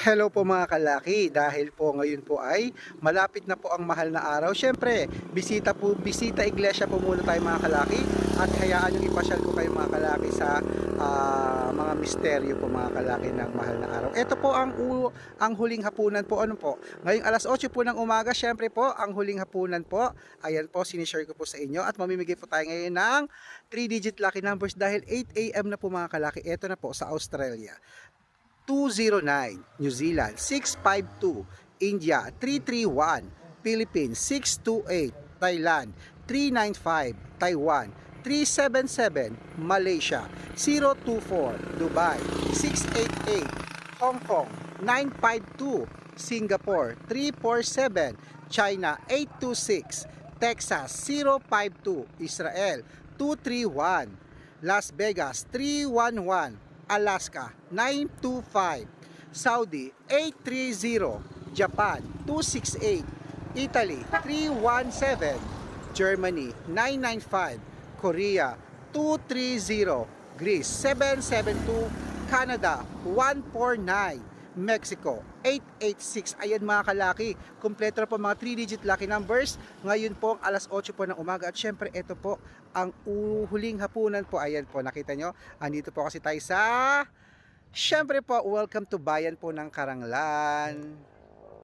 Hello po mga kalaki, dahil po ngayon po ay malapit na po ang mahal na araw. Siyempre, bisita po, bisita iglesia po muna tayo mga kalaki at hayaan yung ipasyal ko kayo mga kalaki sa ah, mga misteryo po mga kalaki ng mahal na araw. Ito po ang u- ang huling hapunan po. Ano po? Ngayong alas 8 po ng umaga, siyempre po, ang huling hapunan po. Ayan po, sinishare ko po sa inyo at mamimigay po tayo ngayon ng 3-digit lucky numbers dahil 8 a.m. na po mga kalaki. Ito na po sa Australia. 209 New Zealand 652 India 331 Philippines 628 Thailand 395 Taiwan 377 Malaysia 024 Dubai 688 Hong Kong 952 Singapore 347 China 826 Texas 052 Israel 231 Las Vegas 311 Alaska 925 Saudi 830 Japan 268 Italy 317 Germany 995 Korea 230 Greece 772 Canada 149 Mexico. 886 ayan mga kalaki. Kumpleto na po mga 3 digit lucky numbers. Ngayon po alas 8 po ng umaga. At syempre ito po ang huling hapunan po. Ayan po nakita nyo? Andito po kasi tayo sa syempre po welcome to bayan po ng Karanglan